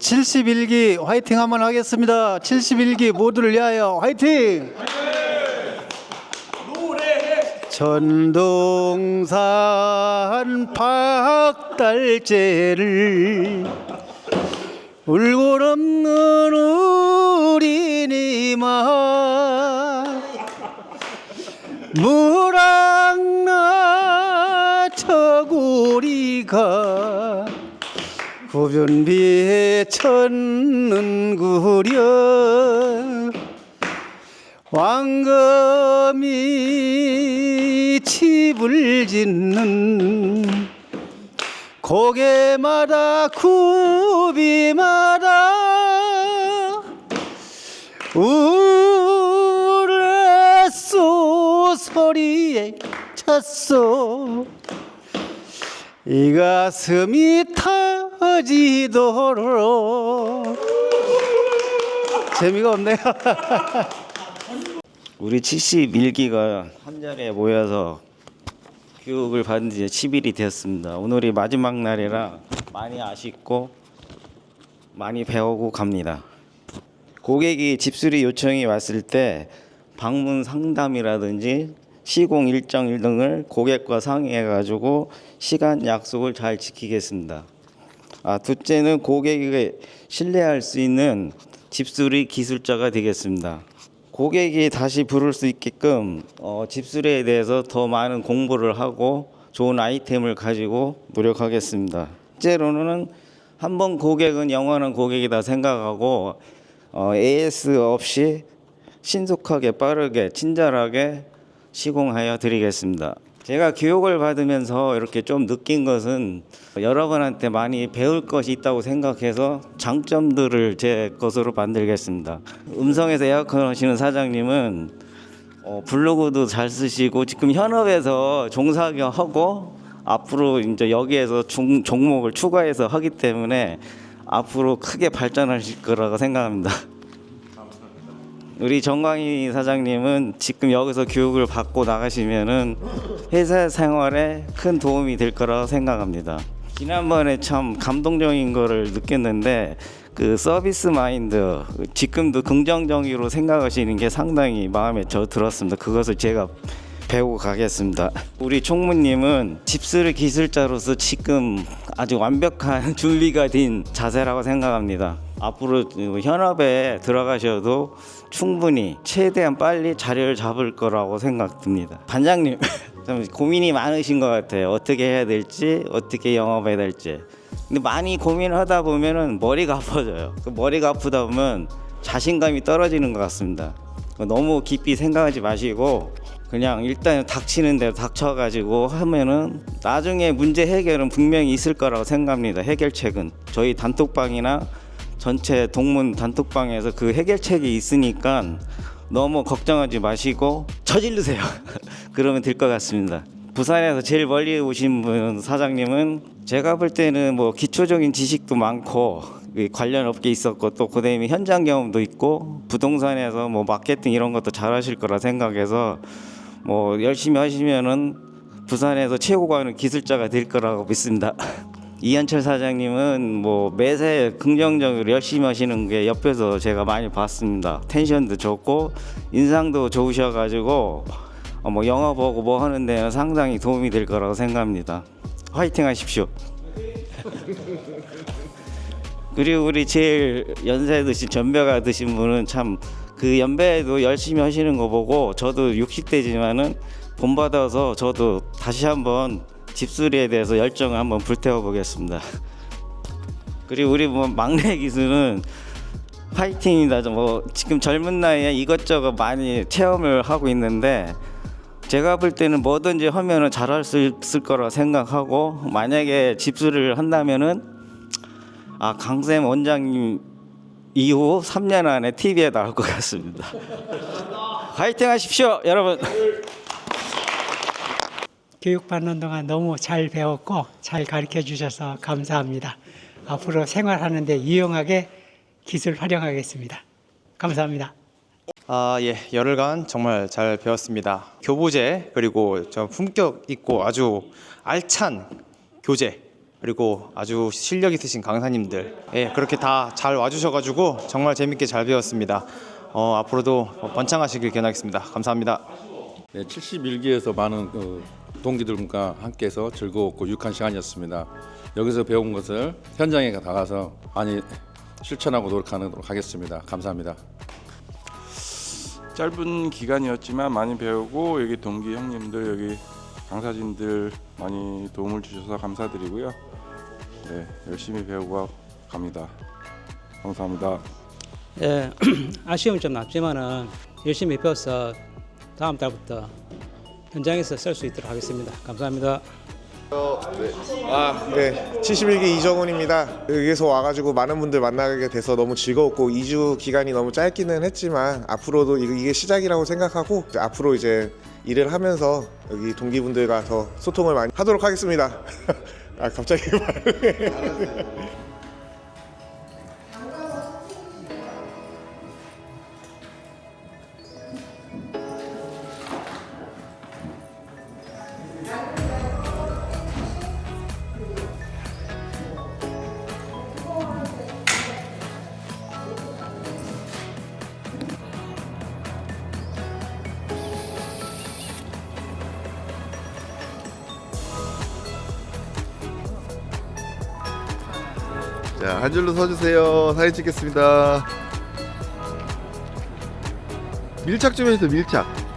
71기 화이팅 한번 하겠습니다. 71기 모두를 위하여 화이팅! 전동산 박달재를 울고 넘는 우리니마 무랑나 저고리가 구변비에 쳤는 구려. 왕검이 집을 짓는 고개마다 굽이마다 우레소 소리에 찼소 이 가슴이 터지도록 재미가 없네요. 우리 71기가 한 자리에 모여서 교육을 받은 지 10일이 되었습니다. 오늘이 마지막 날이라 많이 아쉽고 많이 배우고 갑니다. 고객이 집수리 요청이 왔을 때 방문 상담이라든지 시공 일정 등을 고객과 상의해 가지고 시간 약속을 잘 지키겠습니다. 아, 둘째는 고객에게 신뢰할 수 있는 집수리 기술자가 되겠습니다. 고객이 다시 부를 수 있게끔 어, 집수리에 대해서 더 많은 공부를 하고 좋은 아이템을 가지고 노력하겠습니다. 실제로는 한 번 고객은 영원한 고객이다 생각하고 어, AS 없이 신속하게 빠르게 친절하게 시공하여 드리겠습니다. 제가 교육을 받으면서 이렇게 좀 느낀 것은 여러분한테 많이 배울 것이 있다고 생각해서 장점들을 제 것으로 만들겠습니다. 음성에서 에어컨 하시는 사장님은 어, 블로그도 잘 쓰시고 지금 현업에서 종사하고 앞으로 이제 여기에서 종, 종목을 추가해서 하기 때문에 앞으로 크게 발전하실 거라고 생각합니다. 우리 정광희 사장님은 지금 여기서 교육을 받고 나가시면은 회사 생활에 큰 도움이 될 거라고 생각합니다. 지난번에 참 감동적인 거를 느꼈는데 그 서비스 마인드 지금도 긍정적으로 생각하시는 게 상당히 마음에 저 들었습니다. 그것을 제가 배우고 가겠습니다. 우리 총무님은 집수리 기술자로서 지금 아주 완벽한 준비가 된 자세라고 생각합니다. 앞으로 현업에 들어가셔도 충분히 최대한 빨리 자리를 잡을 거라고 생각됩니다. 반장님, 좀 고민이 많으신 것 같아요. 어떻게 해야 될지, 어떻게 영업해야 될지. 근데 많이 고민을 하다 보면은 머리가 아파져요. 그 머리가 아프다 보면 자신감이 떨어지는 것 같습니다. 너무 깊이 생각하지 마시고 그냥 일단 닥치는 대로 닥쳐가지고 하면은 나중에 문제 해결은 분명히 있을 거라고 생각합니다. 해결책은 저희 단톡방이나 전체 동문 단톡방에서 그 해결책이 있으니까 너무 걱정하지 마시고 저질르세요. 그러면 될 것 같습니다. 부산에서 제일 멀리 오신 분 사장님은 제가 볼 때는 뭐 기초적인 지식도 많고 이 관련 업계 있었고 또 그다음에 현장 경험도 있고 부동산에서 뭐 마케팅 이런 것도 잘하실 거라 생각해서 뭐 열심히 하시면은 부산에서 최고 가는 기술자가 될 거라고 믿습니다. 이현철 사장님은 뭐 매세 긍정적으로 열심히 하시는 게 옆에서 제가 많이 봤습니다. 텐션도 좋고 인상도 좋으셔가지고 어, 뭐 영화 보고 뭐 하는 데는 상당히 도움이 될 거라고 생각합니다. 화이팅 하십시오. 그리고 우리 제일 연세 드신 전배가 드신 분은 참 그 연배에도 열심히 하시는 거 보고 저도 60대지만은 본받아서 저도 다시 한번 집수리에 대해서 열정을 한번 불태워 보겠습니다. 그리고 우리 뭐 막내 기수는 파이팅이다. 뭐 지금 젊은 나이에 이것저것 많이 체험을 하고 있는데 제가 볼 때는 뭐든지 하면은 잘할 수 있을 거라 생각하고 만약에 집수리를 한다면은 아 강쌤 원장님 이후 3년 안에 TV에 나올 것 같습니다. 파이팅 하십시오, 여러분. 교육받는 동안 너무 잘 배웠고 잘 가르쳐 주셔서 감사합니다. 앞으로 생활하는데 유용하게 기술 활용하겠습니다. 감사합니다. 아, 예. 열흘간 정말 잘 배웠습니다. 교보제 그리고 좀 품격 있고 아주 알찬 교재 그리고 아주 실력 있으신 강사님들 예, 그렇게 다 잘 와주셔 가지고 정말 재밌게 잘 배웠습니다. 어, 앞으로도 번창하시길 기원하겠습니다. 감사합니다. 네, 71기에서 많은 그 동기들과 함께해서 즐거웠고 유익한 시간이었습니다. 여기서 배운 것을 현장에 나가서 많이 실천하고 노력하도록 하겠습니다. 감사합니다. 짧은 기간이었지만 많이 배우고 여기 동기 형님들 여기 강사진들 많이 도움을 주셔서 감사드리고요. 네, 열심히 배우고 갑니다. 감사합니다. 예, 아쉬움이 좀 남지만은 열심히 배워서 다음 달부터 현장에서 쓸 수 있도록 하겠습니다. 감사합니다. 아, 네. 71기 이정훈입니다. 여기서 와가지고 많은 분들 만나게 돼서 너무 즐거웠고 2주 기간이 너무 짧기는 했지만 앞으로도 이게 시작이라고 생각하고 이제 앞으로 이제 일을 하면서 여기 동기분들과 더 소통을 많이 하도록 하겠습니다. 아 갑자기 말. 자, 한 줄로 서주세요. 사진 찍겠습니다. 밀착 좀 해주세요, 밀착.